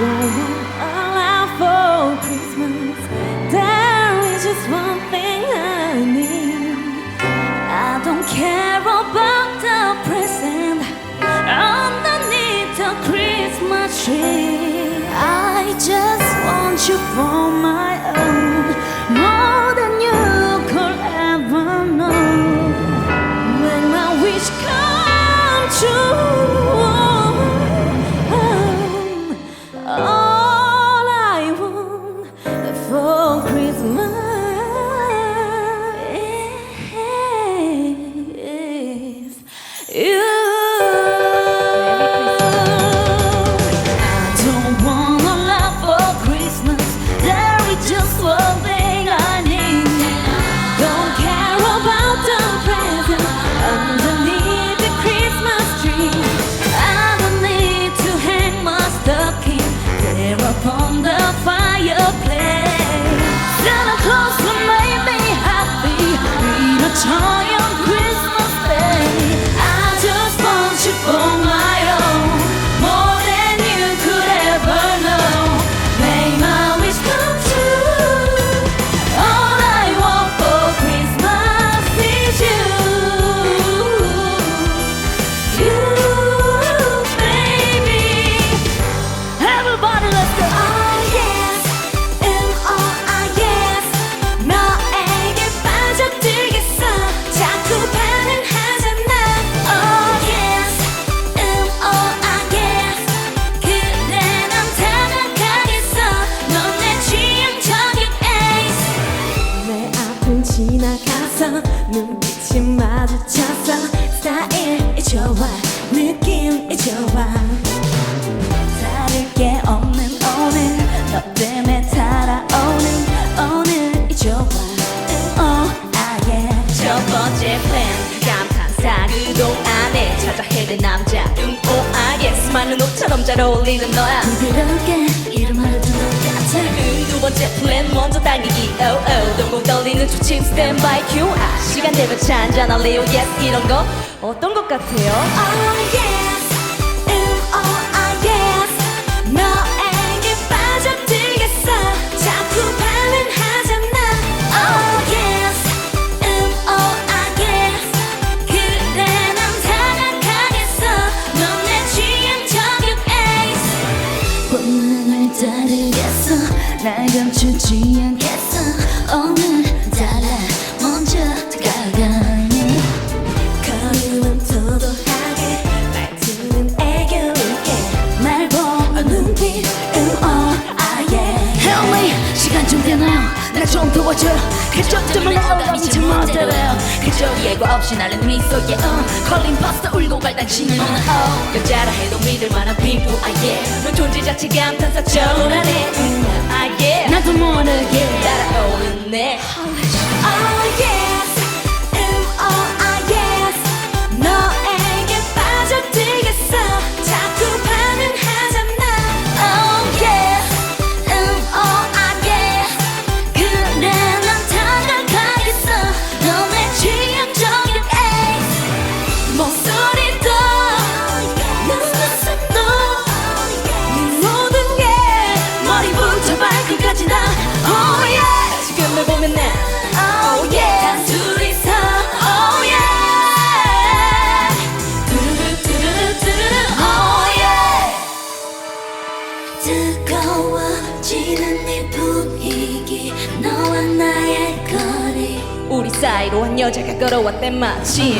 don't want time. 마주쳐서 스타일이 좋아 느낌이 좋아. 다를 게 없는 오늘 너 때문에 달아오는 오늘이 좋아. oh, ah, yeah. 첫 번째 플랜 감탄사 그동 안에 찾아 헤맨 남자. 음오 아예스 많은 옷처럼 잘 어울리는 너야. 부드럽게 음, 두 번째 플랜 먼저 달리기? 오오 동공 떨리는 초침 스탠바이 큐 아, 시간 되면 차 한잔 할래요 yes 이런 거? 어떤 것 같아요? Oh yes, 날 감추지 않겠어. 오늘 달라 먼저 다가가니. 걸음은 도도하게 말투는 애교 있게. 날 보는 눈빛 음어 아예. Help me! 시간 좀 되나요? 날좀 도와줘요 그 점점을 내어가면 참 멋대로요. 그저 예고 없이 나는 미소에 어. 컬링 파스타 울고 발단치는 너는 어 여자라 해도 믿을 만한 피부 아예. 넌 존재 자체가 감탄사 초라해 음, 아예 나도 모르게 따라오는 내 Oh yes. Yes. 너에게 빠져들겠어. 자꾸 반응하잖아. Oh yes. 그래 난 다가가겠어. 너의 취향 저격 에이스 목소리도 뜨거워지는 네 분위기 너와 나의 거리. 우리 사이로 한 여자가 걸어왔대 마침.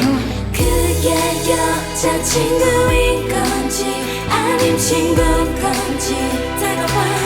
그게 여자친구인 건지 아님 친구인 건지 다가와